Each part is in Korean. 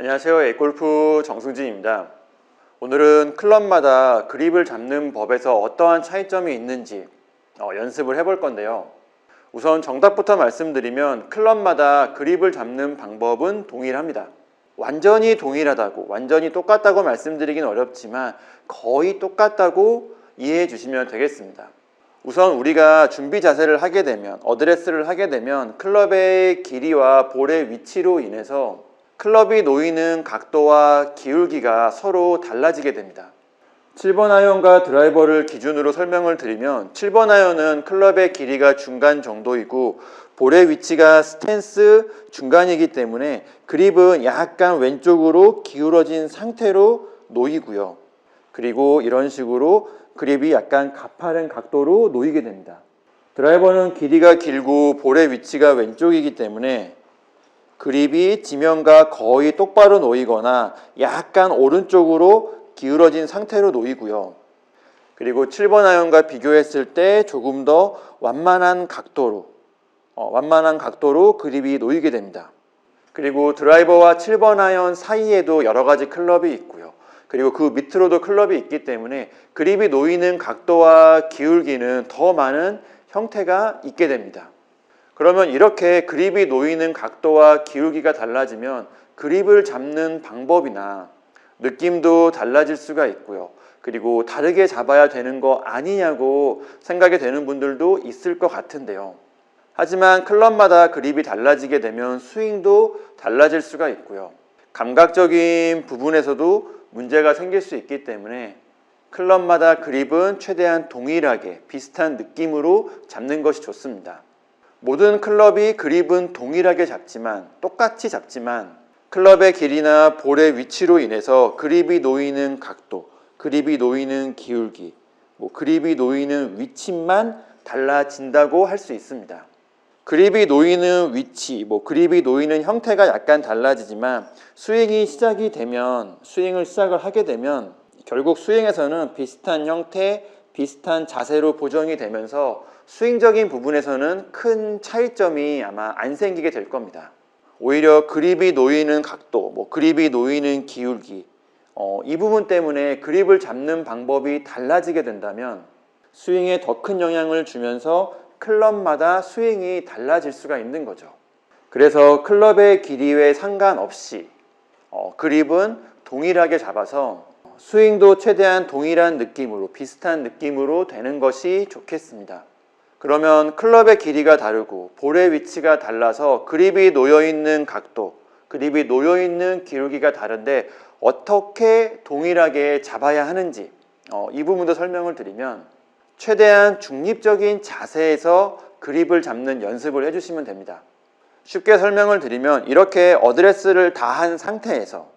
안녕하세요. 에골프 정승진입니다. 오늘은 클럽마다 그립을 잡는 법에서 어떠한 차이점이 있는지 어, 연습을 해볼 건데요. 우선 정답부터 말씀드리면 클럽마다 그립을 잡는 방법은 동일합니다. 완전히 동일하다고, 완전히 똑같다고 말씀드리긴 어렵지만 거의 똑같다고 이해해 주시면 되겠습니다. 우선 우리가 준비 자세를 하게 되면, 어드레스를 하게 되면 클럽의 길이와 볼의 위치로 인해서 클럽이 놓이는 각도와 기울기가 서로 달라지게 됩니다. 7번 아이언과 드라이버를 기준으로 설명을 드리면 7번 아이언은 클럽의 길이가 중간 정도이고 볼의 위치가 스탠스 중간이기 때문에 그립은 약간 왼쪽으로 기울어진 상태로 놓이고요. 그리고 이런 식으로 그립이 약간 가파른 각도로 놓이게 됩니다. 드라이버는 길이가 길고 볼의 위치가 왼쪽이기 때문에 그립이 지면과 거의 똑바로 놓이거나 약간 오른쪽으로 기울어진 상태로 놓이고요. 그리고 7번 아이언과 비교했을 때 조금 더 완만한 각도로 어, 완만한 각도로 그립이 놓이게 됩니다. 그리고 드라이버와 7번 아이언 사이에도 여러 가지 클럽이 있고요. 그리고 그 밑으로도 클럽이 있기 때문에 그립이 놓이는 각도와 기울기는 더 많은 형태가 있게 됩니다. 그러면 이렇게 그립이 놓이는 각도와 기울기가 달라지면 그립을 잡는 방법이나 느낌도 달라질 수가 있고요. 그리고 다르게 잡아야 되는 거 아니냐고 생각이 되는 분들도 있을 것 같은데요. 하지만 클럽마다 그립이 달라지게 되면 스윙도 달라질 수가 있고요. 감각적인 부분에서도 문제가 생길 수 있기 때문에 클럽마다 그립은 최대한 동일하게 비슷한 느낌으로 잡는 것이 좋습니다. 모든 클럽이 그립은 동일하게 잡지만 똑같이 잡지만 클럽의 길이나 볼의 위치로 인해서 그립이 놓이는 각도, 그립이 놓이는 기울기, 뭐 그립이 놓이는 위치만 달라진다고 할 수 있습니다. 그립이 놓이는 위치, 뭐 그립이 놓이는 형태가 약간 달라지지만 스윙이 시작이 되면 스윙을 시작을 하게 되면 결국 스윙에서는 비슷한 형태, 비슷한 자세로 보정이 되면서 스윙적인 부분에서는 큰 차이점이 아마 안 생기게 될 겁니다. 오히려 그립이 놓이는 각도, 뭐 그립이 놓이는 기울기, 어, 이 부분 때문에 그립을 잡는 방법이 달라지게 된다면 스윙에 더 큰 영향을 주면서 클럽마다 스윙이 달라질 수가 있는 거죠. 그래서 클럽의 길이에 상관없이 어, 그립은 동일하게 잡아서 스윙도 최대한 동일한 느낌으로 비슷한 느낌으로 되는 것이 좋겠습니다. 그러면 클럽의 길이가 다르고 볼의 위치가 달라서 그립이 놓여 있는 각도, 그립이 놓여 있는 기울기가 다른데 어떻게 동일하게 잡아야 하는지 어, 이 부분도 설명을 드리면 최대한 중립적인 자세에서 그립을 잡는 연습을 해주시면 됩니다. 쉽게 설명을 드리면 이렇게 어드레스를 다 한 상태에서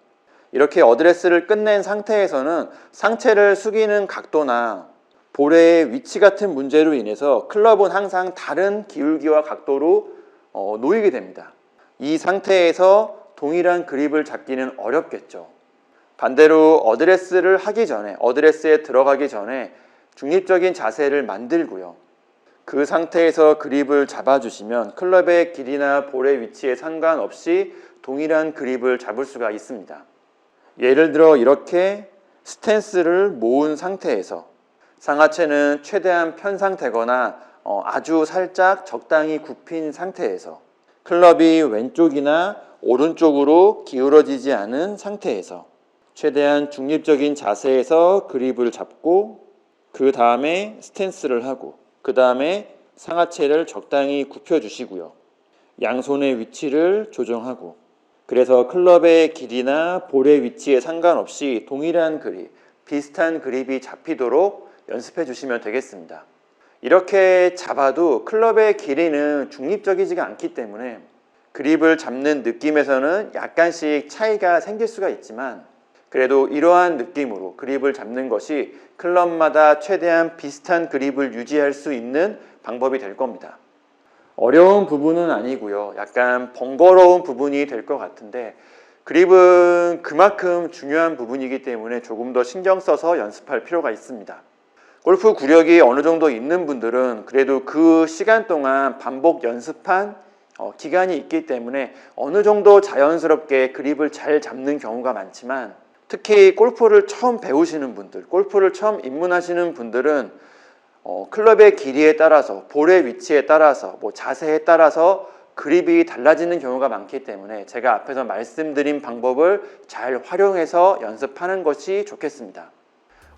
이렇게 어드레스를 끝낸 상태에서는 상체를 숙이는 각도나 볼의 위치 같은 문제로 인해서 클럽은 항상 다른 기울기와 각도로 어, 놓이게 됩니다. 이 상태에서 동일한 그립을 잡기는 어렵겠죠. 반대로 어드레스를 하기 전에, 어드레스에 들어가기 전에 중립적인 자세를 만들고요. 그 상태에서 그립을 잡아주시면 클럽의 길이나 볼의 위치에 상관없이 동일한 그립을 잡을 수가 있습니다. 예를 들어 이렇게 스탠스를 모은 상태에서 상하체는 최대한 편상되거나 어, 아주 살짝 적당히 굽힌 상태에서 클럽이 왼쪽이나 오른쪽으로 기울어지지 않은 상태에서 최대한 중립적인 자세에서 그립을 잡고 그 다음에 스탠스를 하고 그 다음에 상하체를 적당히 굽혀 주시고요. 양손의 위치를 조정하고 그래서 클럽의 길이나 볼의 위치에 상관없이 동일한 그립, 비슷한 그립이 잡히도록 연습해 주시면 되겠습니다. 이렇게 잡아도 클럽의 길이는 중립적이지가 않기 때문에 그립을 잡는 느낌에서는 약간씩 차이가 생길 수가 있지만 그래도 이러한 느낌으로 그립을 잡는 것이 클럽마다 최대한 비슷한 그립을 유지할 수 있는 방법이 될 겁니다. 어려운 부분은 아니고요. 약간 번거로운 부분이 될 것 같은데 그립은 그만큼 중요한 부분이기 때문에 조금 더 신경 써서 연습할 필요가 있습니다. 골프 구력이 어느 정도 있는 분들은 그래도 그 시간 동안 반복 연습한 어, 기간이 있기 때문에 어느 정도 자연스럽게 그립을 잘 잡는 경우가 많지만 특히 골프를 처음 배우시는 분들, 골프를 처음 입문하시는 분들은 어, 클럽의 길이에 따라서 볼의 위치에 따라서 뭐 자세에 따라서 그립이 달라지는 경우가 많기 때문에 제가 앞에서 말씀드린 방법을 잘 활용해서 연습하는 것이 좋겠습니다.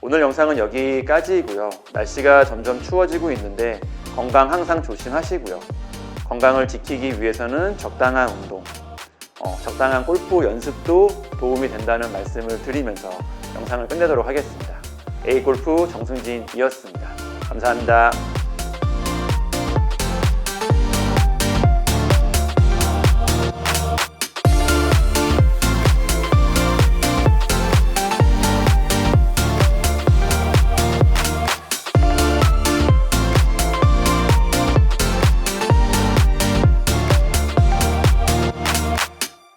오늘 영상은 여기까지이고요. 날씨가 점점 추워지고 있는데 건강 항상 조심하시고요. 건강을 지키기 위해서는 적당한 운동, 어, 적당한 골프 연습도 도움이 된다는 말씀을 드리면서 영상을 끝내도록 하겠습니다. A골프 정승진이었습니다. 감사합니다.